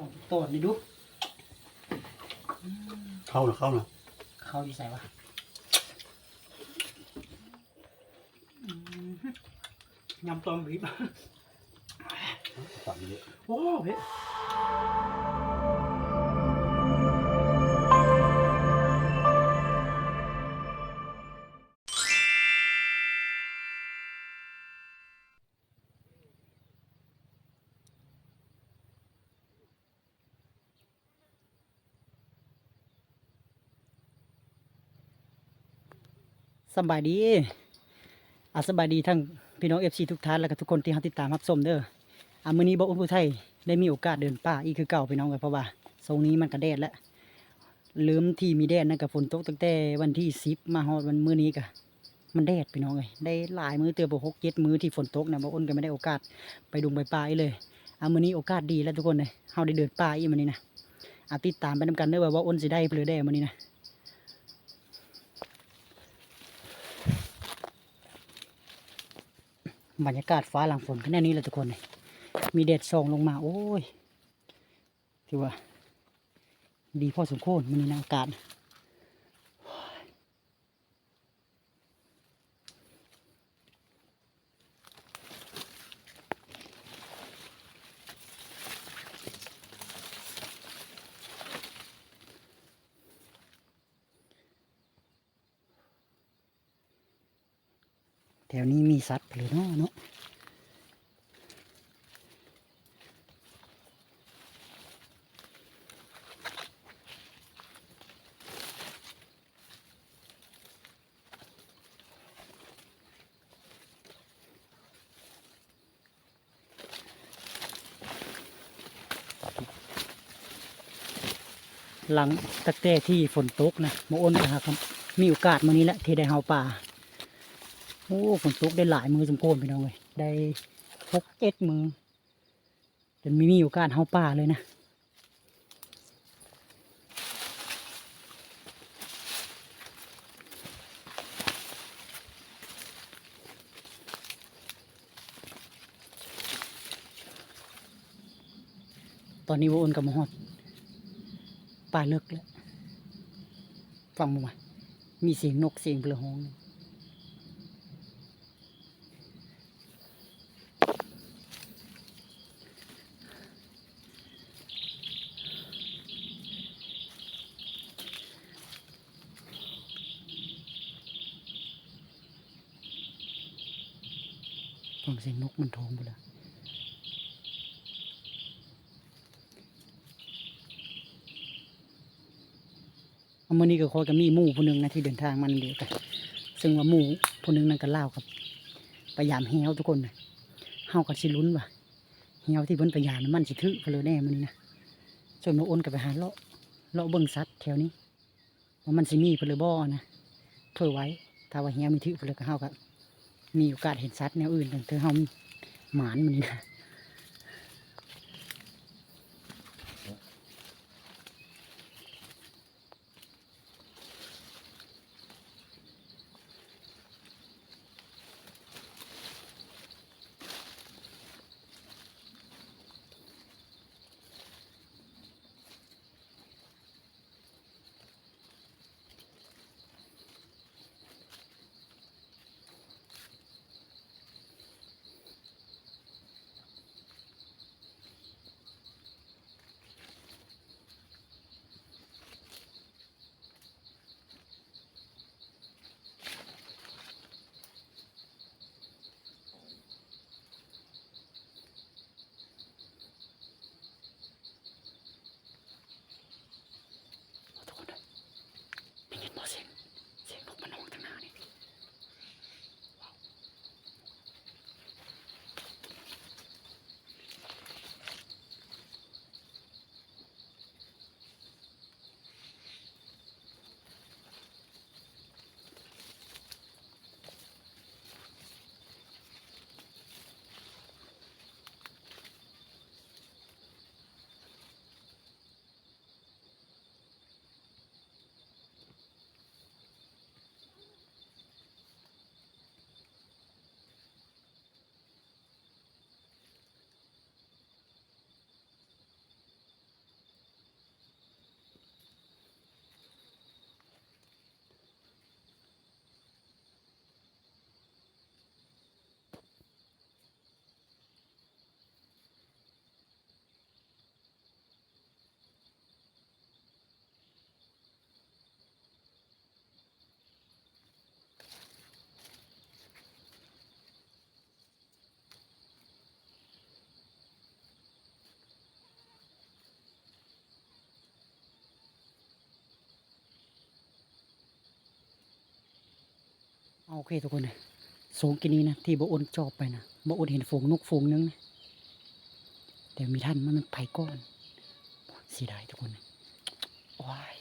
ลองตอดนี่ดูเข้านะเข้านะเขาดีใส่วะอืมยำตอมบีบตัดเยอะโอ้เฮ้ สบายดีอาสบายดีทั้งพี่น้องเอฟซีทุกท่านแล้วก็ทุกคนที่ติดตามรับชมเด้ออามือนี้บอกอุ้มผู้ไทยได้มีโอกาสเดินป่าอีกคือเก่าพี่น้องกันเพราะว่าทรงนี้มันกระแดดแล้วลืมที่มีแดดนั่นกับฝนตกตั้งแต่วันที่สิบมาฮอดวันมื้อนี้กะมันแดดพี่น้องเลยได้หลายมื้อเตือบหกเจ็ดมื้อที่ฝนตกนะบอกอ้นก็ไม่ได้โอกาสไปดุงไปป่าอีเลยอามือนี้โอกาสดีแล้วทุกคนเลยเฮาได้เดินป่าอีกมื้อนี้นะอาติดตามไปนำกันเด้อว่าว่าอ้นสิได้หรือได้มื้อนี้นะ บรรยากาศฟ้าหลังฝนแค่นี้แหละทุกคนเลยมีแดดส่องลงมา โอ้ยถือว่า ดีพอสมควรมันนี่นะอากาศ แถวนี้มีสัตว์หรือเนาะเนาะหลังตักแต่ที่ฝนตกนะโมอ้นนะครับ มีโอกาสมานี้แหละที่ได้เฮาป่า โอ้ฝนตกได้หลายมือสมโพนพี่น้องเลยได้หกเอ็ดมือจนไม่มีโอกาสเฮาป่าเลยนะตอนนี้วาโอนกับมาฮอดป่าเลิกแล้วฟังมาว่ามีเสียงนกเสียงเปลือหอง ฟังเสียงนกมันโทงไปล้วเมื่อนี้ก็คอยกับมีหมู่ผู้หนึ่งนะที่เดินทางมันเดียวกันซึ่งว่าหมู่ผู้หนึ่งนั่นก็เล่ากับพยายามแฮวทุกคนนะเฮากับสิลุ้นว่าแฮวที่เพิ่นพยายามนั้นมันสิถือเพนเลยแน่มันนี่นะส่วนมาโอนกับไปหาเลาะเลาะเบิ่งสัตว์แถวนี้ว่ามันสิมีเพลยบ่นะเพื่อไว้ถ้าว่าแฮวมีถือเพนเลยก็เฮากับ มีโอกาสเห็นสัตว์แนวอื่นตั้งแต่เฮาหมานมันนะ โอเคทุกคนเลยสงกินนี้นะที่บ่อ้นจอบไปนะบ่อ้นเห็นฝูงนกฝูงนึงนะแต่มีท่านมันมันไปก้อนเสียดายทุกคนเลยว้าย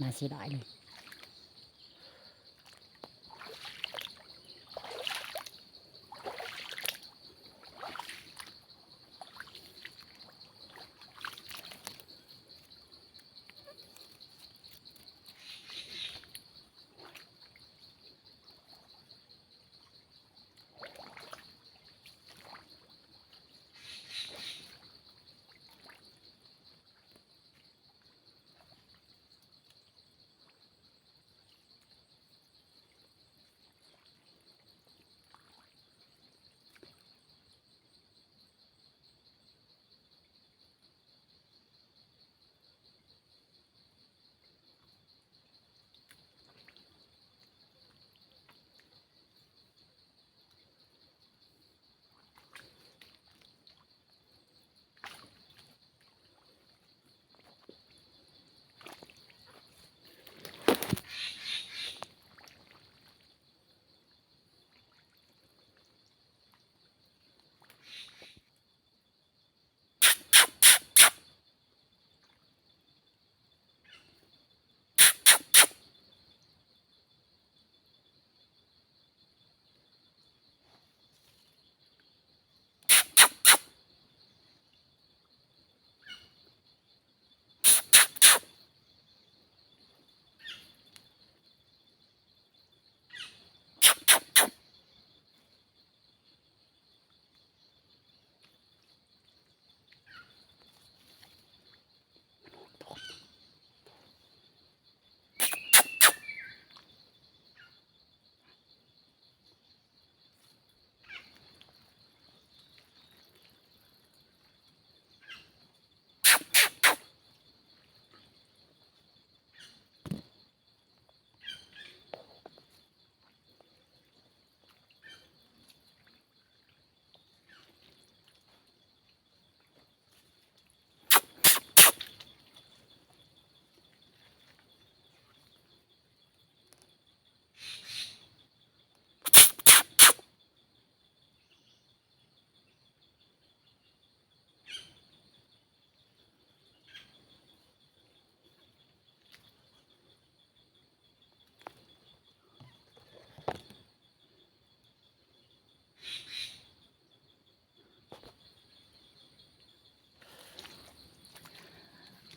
น่าเสียดายเลย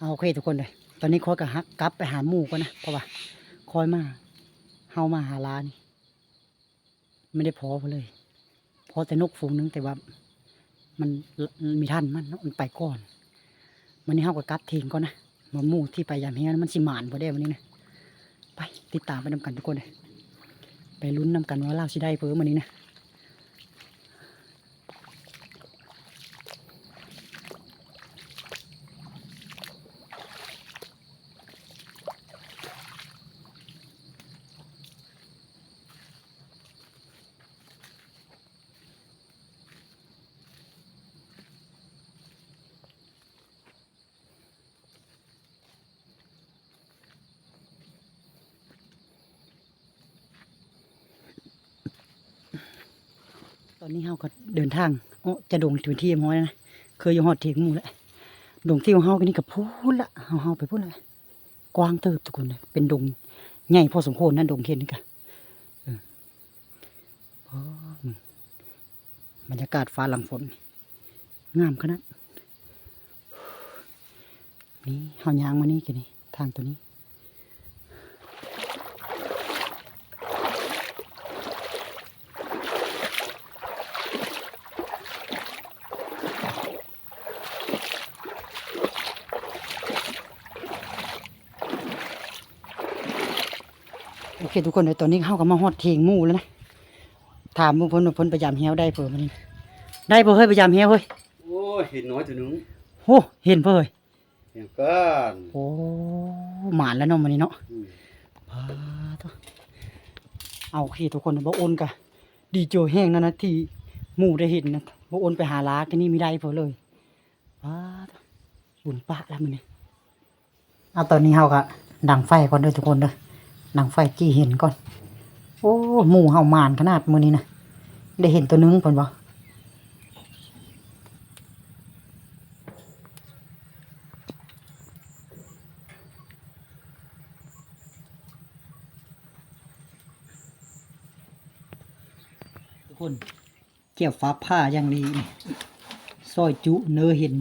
เอาโอเคทุกคนเลยตอนนี้คอยกับฮักกลับไปหาหมู่ก่อนนะเพราะว่าคอยมาเฮามาหาลานี่ไม่ได้พอพอเลยพอแต่นกฝูงนึงแต่ว่า มันมีท่านมันมันไปก่อนวันนี้เฮาก็กลับทิ้งก่อนนะมาหมู่ที่ไปยามเฮียนมันสิหมานพอได้วันนี้นะไปติดตามไปนำกันทุกคนเลยไปลุ้นนำกันว่าเราสิได้เพิ่มวันนี้นะ ตอนนี้เฮาก็เดินทางโอ้จะดงถึงที่มฮ้อยนะเคยอยู่ฮอดเถียงมูแล้วดงที่ของเฮากันนี่ก็พูดละเฮาเฮาไปพูดละกว้างเติบทุกคนเลยเป็นดงใหญ่พอสมควรนะดงเข็นนี่กันเออพอบรรยากาศฟ้าหลังฝน งามขนาดนี่เฮายางมานี่กันนี่ทางตัวนี้ เคทุกคนเดี๋ยวตอนนี้เข้ากับมาฮอดเทียงหมู่แล้วนะถามมึงเพ้นว่าเพ้นประยามเฮียวได้เผื่อมันนี่ได้เผื่อเฮ้ยประยามเฮียวเฮ้ยโอ้ยเห็นน้อยตัวหนึงโอ้เห็นเผื่อเฮ้ยเห็นกันโอ้หมานแล้วเนาะมันนี่เนาะอืมพาตัวเอาโอเคทุกคนบ่โอนกะดีโจแห้งนั่นนะที่หมู่ได้เห็นนะบ่โอนไปหาลากันนี่ไม่ได้เผื่อเลยพาตัวบุญปะแล้วมันนี่เอาตอนนี้เฮาก็ดังไฟก่อนเด้อทุกคนเด้อ ดังไฟจี้เห็นก่อน โอ้หมูเห่ามานขนาดมือนี้นะได้เห็นตัวนึงเพิ่นบ่ทุกคนเกี่ยวฟ้าผ้าอย่างดีนี่ซอยจุเนื้อเห็น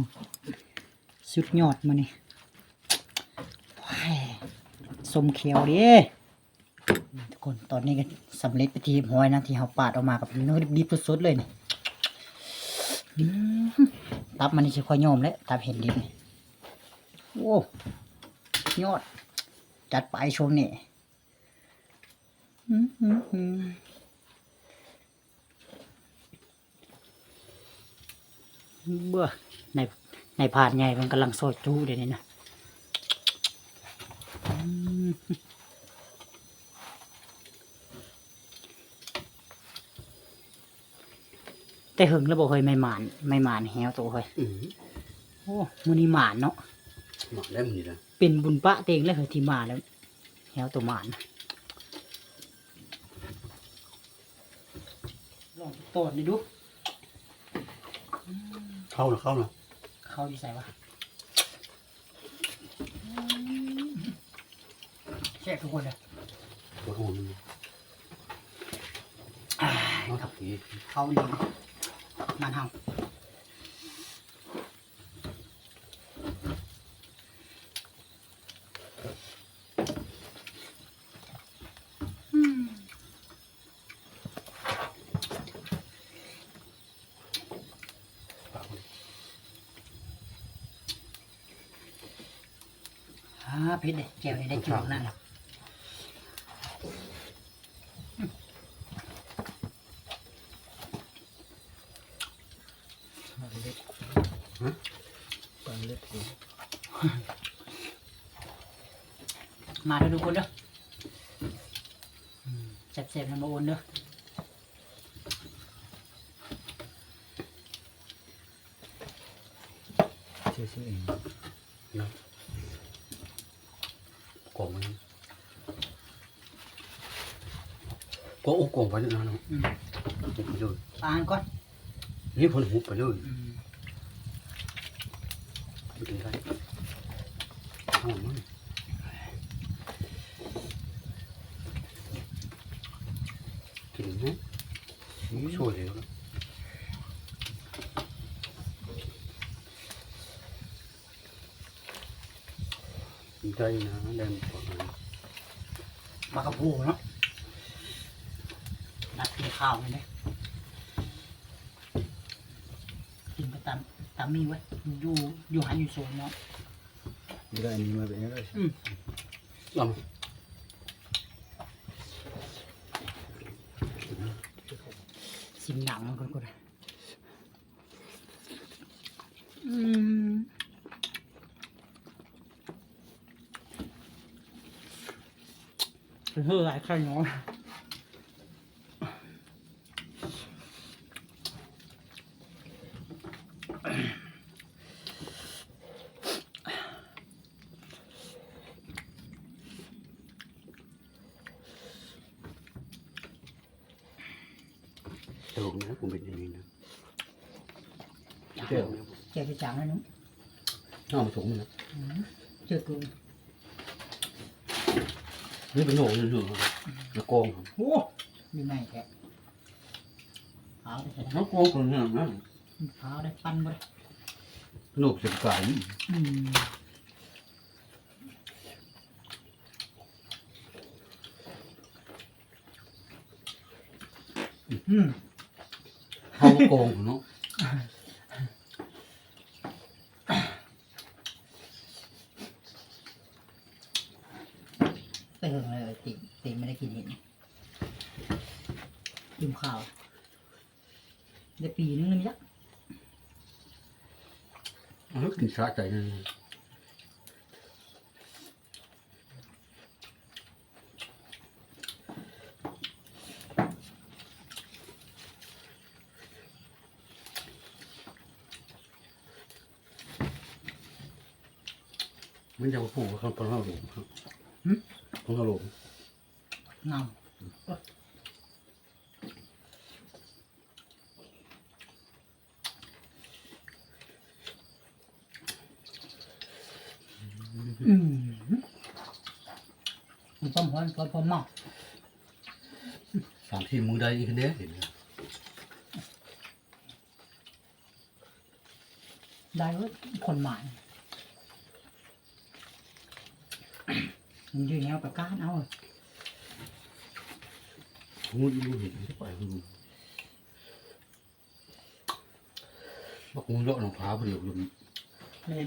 สุดยอดมานี่สมเขียวดิ คนตอนนี้ก็สำเร็จไปทีหอยนะที่เราปาดออกมากับเนื้อดิบๆสดๆเลยนี่ตับมันนี่จะค่อยยอมแล้วตับเห็นดิบนี่โอ้ยอด จัดไปชมนี่เบื่อในในผาดใหญ่มันกำลังซจูเดี๋ยวนี้นะอืม แต่หึงแล้วบอกเฮ้ยไม่หมานไม่หมานแฮวตัวเฮ้ยอืมโอ้มือนี้หมานเนาะหมักได้มันนี่นะเป็นบุญปะเตงแล้วเหรอที่มาแล้วแฮวตัวหมานลองตอดดิดูเข้านะเข้านะเขาอยู่ใส่วะแช่ทุกคนเลยปวดหัวมันเอาทับทีเขาเลี้ยง มันเฮาอืมปากมันอ่าเพชรเลยแก้วนี่ได้จุกนั่นล่ะ มาเถอะทุกคนเด้ออืมแซ่บๆนะมาโอนเด้อชื่อชื่อเองนะกล่องมันก็โอ้กล่องไปแล้วนะเนาะอืมหุบไปเลยปานก่อนนี่ผลหุบไปเลยอืมไม่เป็นไรเอามันกินไหมช่วยเลยนะได้นะได้หมดเลยปลากระพูเนาะนัดกินข้าวเลยเนี่ยกินไปตามตามมีไว้อยู่อยู่หันอยู่โซนเนาะ ไม่ได้อันนี้มาเป็นยังไงลองสิมหนังมันคนคนอืมเป็นเพื่อหลายใครเนาะ ตลกนะผมเป็นอย่างนี้นะ เจ้า เจ๊ไปจังแล้วนุ้งเอามาถุงมันนะอืมเจอกูนี่เป็นโหนหนึ่งๆนะกองโอ้มีไม่แกะเอาได้ใช่ไหมนะกองคนนั้นนะเอาได้ปั้นบ่ได้โหนกเสียงไก่อืมอืมเขากองเนาะ ไปเหิงเลยติติไม่ได้กินเห็นกินข้าวได้ปีนึงเลยมั้ยจ๊ะแล้วกินสะใจนั่นมันจะมาผูกกับคนเราหลงครับคนเราหลงเงา อืม มันต้มหอนต้มพอมากสามทีมือได้อีกเด้เห็นไหมได้เว้ยคนหมายมันยืนแนวกับก้านเอางูอีลูเห็นที่ปล่อยงูบอกงูเลาะหนองพร้าวเดียวอยู่เล่น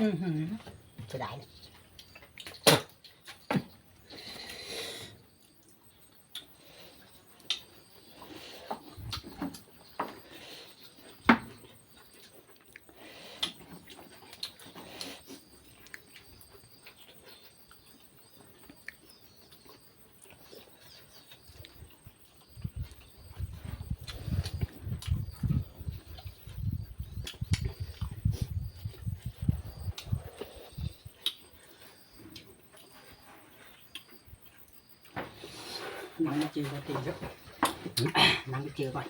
อือหือจะได้เลย นั่งมาเจอกันตีแล้วนั่งไปเจอก่อน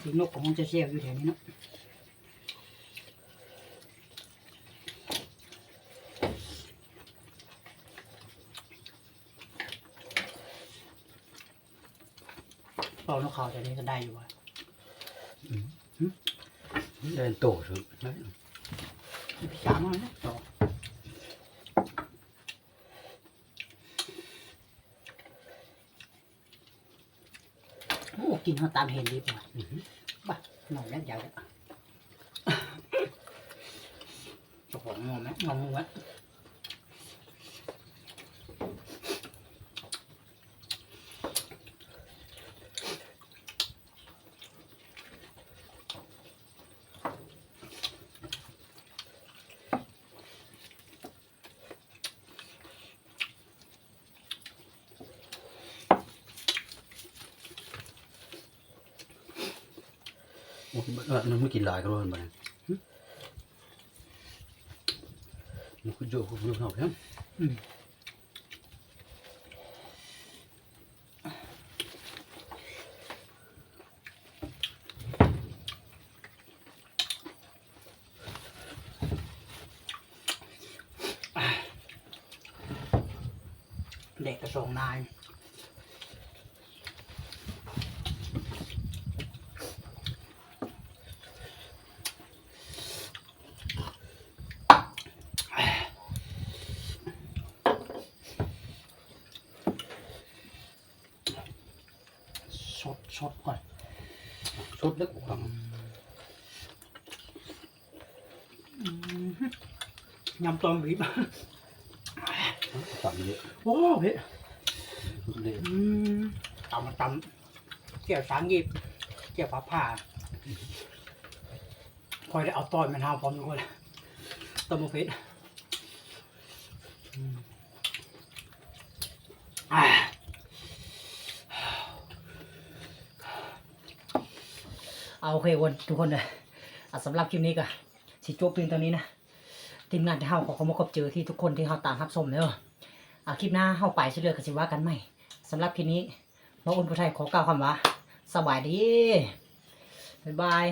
สีนกของมันจะเสียวอยู่แถวนี้เนาะเป่านกเขาแถวนี้ก็ได้อยู่ว่ะเดินโตสุดพี่สามเอานะต่อ กินเขาตามเห็นดีป่ะบ้าหน่อยแล้วยาวแล้วเจ้าของงอไหมงอมึงว เออมันไม่กินหลายก็ร้อนไปมันคือโยกคือเขาเพิ่มอืมเด็กกระทรวงนาย สดสดก่อน สดเล็กกว่า ยำต้มบีบสั่งเยอะโอ้เผ็ดเลยอืมตำมาตำเกี่ยวสางหยิบเกี่ยวผ้าผ่าคอยได้เอาต้อยมันหาพร้อมทุกคนต้มมะเผ็ดอืมอ่าเอาโอเควันทุกคนเลยอะสำหรับคลิปนี้ก็สิจบเพียงเท่านี้นะ ทีมงานที่เฮาขอขอบคุณขอบเจอที่ทุกคนที่เฮาตามรับชมเด้ออะคลิปหน้าเฮาไปเชื่อๆกันสิว่ากันใหม่สำหรับคลิปนี้หมออุ่นผู้ไทยขอกล่าวคำว่าสบายดีบ๊ายบาย